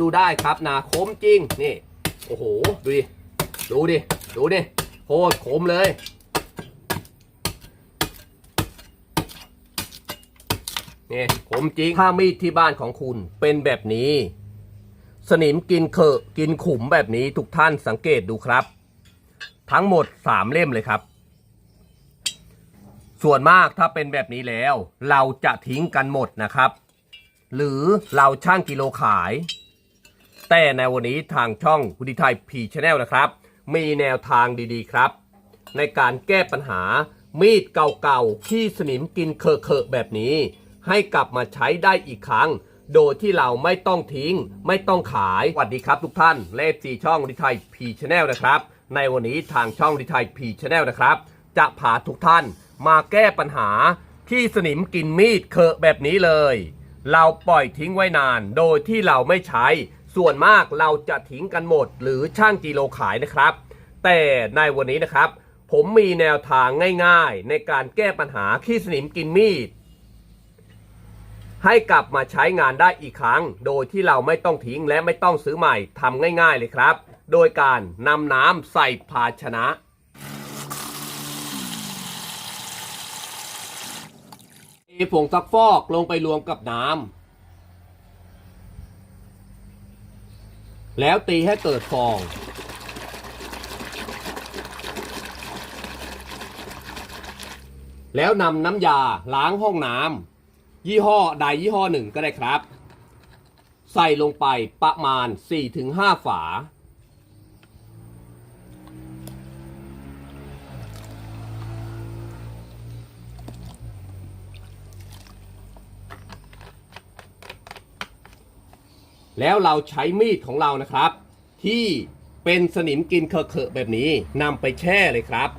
ดูได้ครับนาคมจริงนี่โอ้โหดูดิดูดิดูดิโคตรคมเลยนี่คมจริงถ้ามีดที่บ้านของคุณเป็นแบบนี้ สนิมกินเขอะกินขุมแบบนี้ทุกท่านสังเกตดูครับ ทั้งหมดสามเล่มเลยครับ ส่วนมากถ้าเป็นแบบนี้แล้ว เราจะทิ้งกันหมดนะครับ หรือเราช่างกิโลขาย แต่ในวันนี้ทางช่องวุฒิไทยพีชแนลนะครับ มีแนวทางดีๆครับ ในการแก้ปัญหามีดเก่าๆที่สนิมกินเคอะๆแบบนี้ ให้กลับมาใช้ได้อีกครั้ง โดยที่เราไม่ต้องทิ้ง ไม่ต้องขาย สวัสดีครับทุกท่านเลฟซีช่องวุฒิไทยพีชแนลนะครับ ในวันนี้ทางช่องวุฒิไทยพีชแนลนะครับ จะพาทุกท่านมาแก้ปัญหาที่สนิมกินมีดเคอะแบบนี้เลย เราปล่อยทิ้งไว้นาน โดยที่เราไม่ใช้ ส่วนมากเราจะทิ้งกันหมดหรือช่างกิโลขายนะครับ แต่ในวันนี้นะครับ ผมมีแนวทางง่ายๆ ในการแก้ปัญหาขี้สนิมกินมีด ให้กลับมาใช้งานได้อีกครั้ง โดยที่เราไม่ต้องทิ้งและไม่ต้องซื้อใหม่ทำง่ายๆเลยครับ โดยการนำน้ำใส่ภาชนะเทผงซักฟอกลงไปรวมกับน้ำ แล้วตีให้เกิดฟอง แล้วนำน้ำยาล้างห้องน้ำยี่ห้อใดยี่ห้อหนึ่งก็ได้ครับ ใส่ลงไปประมาณ 4-5 ฝา แล้วเราใช้มีดของเรานะครับ ที่เป็นสนิมกินเคอะๆแบบนี้นำไปแช่เลยครับ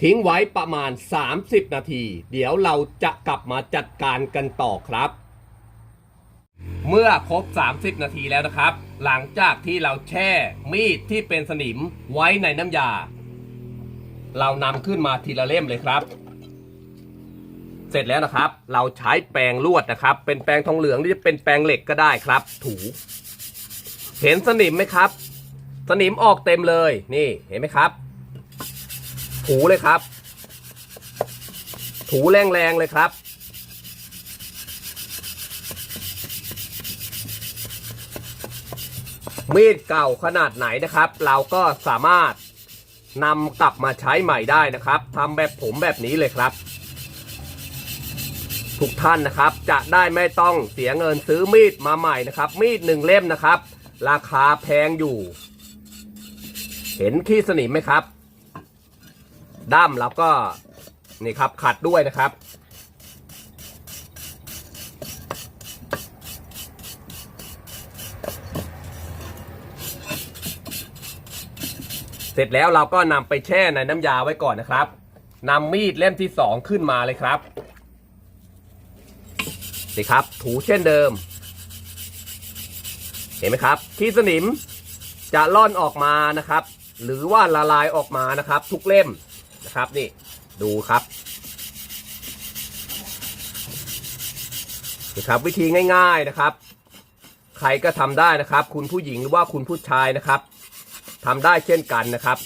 ทิ้งไว้ประมาณ 30 นาที เดี๋ยวเราจะกลับมาจัดการกันต่อครับ เมื่อครบ 30 นาทีแล้วนะครับ หลังจากที่เราแช่มีดที่เป็นสนิมไว้ในน้ำยา เรานำขึ้นมาทีละเล่มเลยครับ เสร็จแล้วนะครับ เราใช้แปรงลวดนะครับ เป็นแปรงทองเหลืองหรือจะเป็นแปรงเหล็กก็ได้ครับ ถู เห็นสนิมไหมครับ สนิมออกเต็มเลย นี่เห็นไหมครับ ถูเลยครับ ถูแรงๆเลยครับ มีดเก่าขนาดไหนนะครับ เราก็สามารถนำกลับมาใช้ใหม่ได้นะครับทำแบบผมแบบนี้เลยครับ ทุกท่านนะครับ จะได้ไม่ต้องเสียเงินซื้อมีดมาใหม่นะครับ มีดหนึ่งเล่มนะครับ ราคาแพงอยู่ เห็นขี้สนิมไหมครับ ด้ามแล้วก็นี่ครับขัดด้วยนะครับ เสร็จแล้วเราก็นำไปแช่ในน้ำยาไว้ก่อนนะครับนำมีดเล่มที่สองขึ้นมาเลยครับ นี่ครับ ถูเช่นเดิม เห็นไหมครับขี้สนิมจะล่อนออกมานะครับ หรือว่าละลายออกมานะครับ ทุกเล่มนะครับนี่ดูครับนี่ครับวิธีง่ายๆนะครับ ใครก็ทำได้นะครับ คุณผู้หญิงหรือว่าคุณผู้ชายนะครับทำได้เช่นกันนะครับ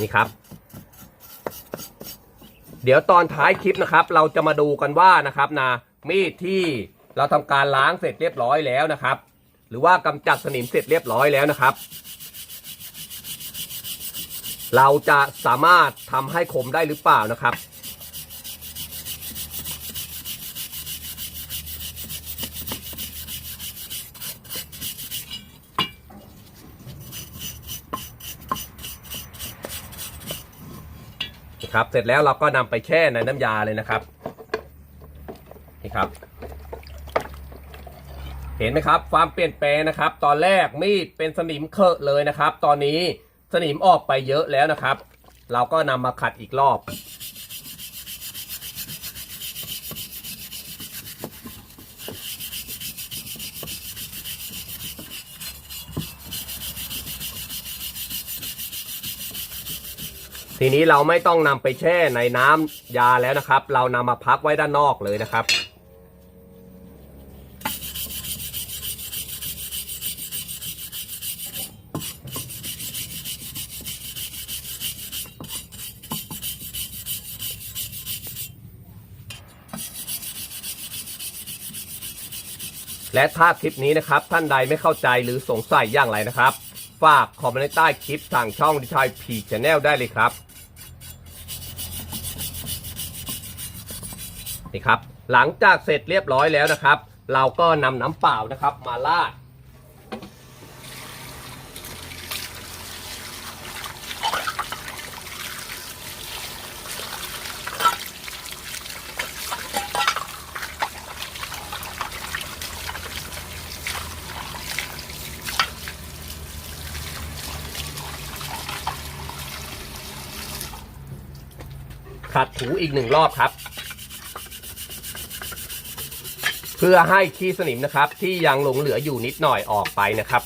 นี่ครับ เดี๋ยวตอนท้ายคลิปนะครับ เราจะมาดูกันว่านะครับนะมีดที่เราทำการล้างเสร็จเรียบร้อยแล้วนะครับ หรือว่ากำจัดสนิมเสร็จเรียบร้อยแล้วนะครับ เราจะสามารถทำให้คมได้หรือเปล่านะครับ ครับ เสร็จแล้วเราก็นำไปแช่ในน้ำยาเลยนะครับ นี่ครับ เห็นไหมครับ ความเปลี่ยนแปลงนะครับ ตอนแรกมีดเป็นสนิมเคอะเลยนะครับ ตอนนี้สนิมออกไปเยอะแล้วนะครับ เราก็นำมาขัดอีกรอบ ทีนี้เราไม่ต้องนำไปแช่ในน้ำยาแล้วนะครับ เรานำมาพักไว้ด้านนอกเลยนะครับ และถ้าคลิปนี้นะครับท่านใดไม่เข้าใจหรือสงสัยอย่างไรนะครับ ฝากคอมเมนต์ใต้คลิปทางช่องดิชัยพีชแนลได้เลยครับนี่ครับ หลังจากเสร็จเรียบร้อยแล้วนะครับ เราก็นำน้ำเปล่านะครับ มาราด ถูอีกหนึ่งรอบครับ เพื่อให้ขี้สนิมนะครับ ที่ยังหลงเหลืออยู่นิดหน่อยออกไปนะครับ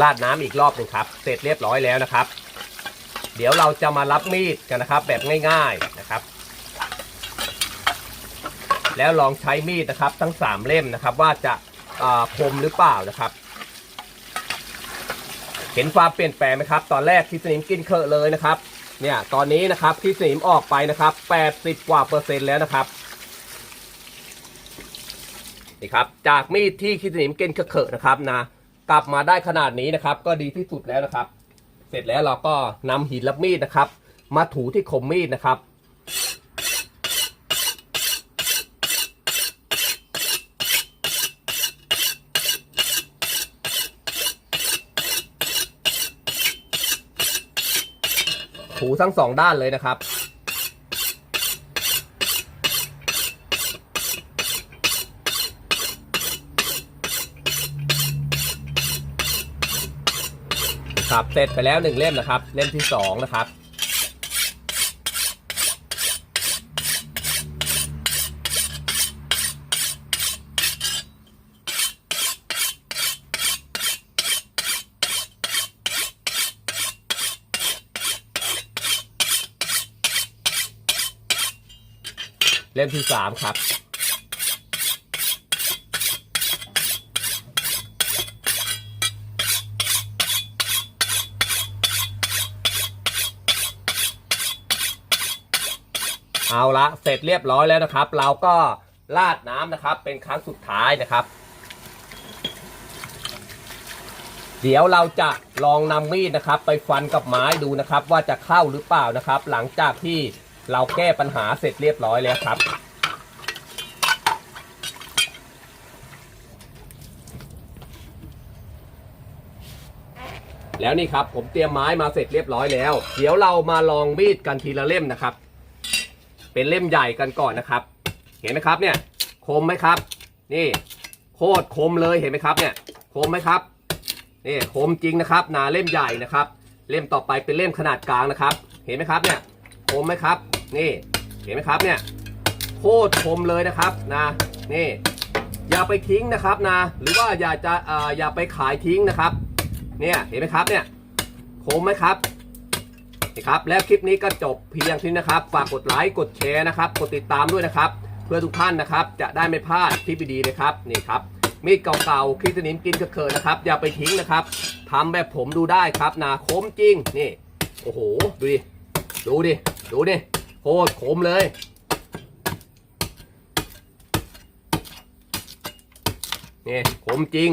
ราดน้ำอีกรอบหนึ่งครับ เสร็จเรียบร้อยแล้วนะครับ เดี๋ยวเราจะมารับมีดกันนะครับ แบบง่ายๆนะครับ แล้วลองใช้มีดนะครับ ทั้งสามเล่มนะครับ ว่าจะาคมหรือเปล่านะครับ เห็นความเปลี่ยนแปลงไหมครับ ตอนแรกที่สนิมกินเคอะเลยนะครับ เนี่ยตอนนี้นะครับที่สนิมออกไปนะครับ 80 กว่าเปอร์เซ็นต์แล้วนะครับนี่ครับจากมีดที่ขี้สนิมกินเคอะนะครับนะ กลับมาได้ขนาดนี้นะครับ ก็ดีที่สุดแล้วนะครับ เสร็จแล้วเราก็นำหินรับมีดนะครับ มาถูที่คมมีดนะครับถูทั้งสองด้านเลยนะครับ ครับเสร็จไปแล้วหนึ่งเล่มนะครับ เล่มที่สองนะครับเล่มที่สามครับ เอาละเสร็จเรียบร้อยแล้วนะครับ เราก็ราดน้ำนะครับ เป็นครั้งสุดท้ายนะครับ เดี๋ยวเราจะลองนำมีดนะครับ ไปฟันกับไม้ดูนะครับ ว่าจะเข้าหรือเปล่านะครับ หลังจากที่เราแก้ปัญหาเสร็จเรียบร้อยแล้วครับแล้วนี่ครับผมเตรียมไม้มาเสร็จเรียบร้อยแล้ว เดี๋ยวเรามาลองมีดกันทีละเล่มนะครับ เป็นเล่มใหญ่กันก่อนนะครับ เห็นไหมครับเนี่ยคมไหมครับ นี่โคตรคมเลยเห็นไหมครับเนี่ยคมไหมครับนี่คมจริงนะครับนาเล่มใหญ่นะครับ เล่มต่อไปเป็นเล่มขนาดกลางนะครับ เห็นไหมครับเนี่ยคมไหมครับ นี่เห็นไหมครับเนี่ยโคตรคมเลยนะครับนะนี่อย่าไปทิ้งนะครับนะหรือว่าอย่าจะเอ่ออย่าไปขายทิ้งนะครับ เนี่ยเห็นไหมครับเนี่ยคมไหมครับ นี่ครับแล้วคลิปนี้ก็จบเพียงท่านี้นะครับ ฝากกดไลค์กดแชร์นะครับ กดติดตามด้วยนะครับ เพื่อทุกท่านนะครับ จะได้ไม่พลาดคลิปดีๆนะครับนี่ครับมีดเก่าๆคลิปสนิมกินกระเคินนะครับ อย่าไปทิ้งนะครับทำแบบผมดูได้ครับนะคมจริงนี่โอ้โหดูดิดูดิดูดิโคตรคมเลยนี่คมจริง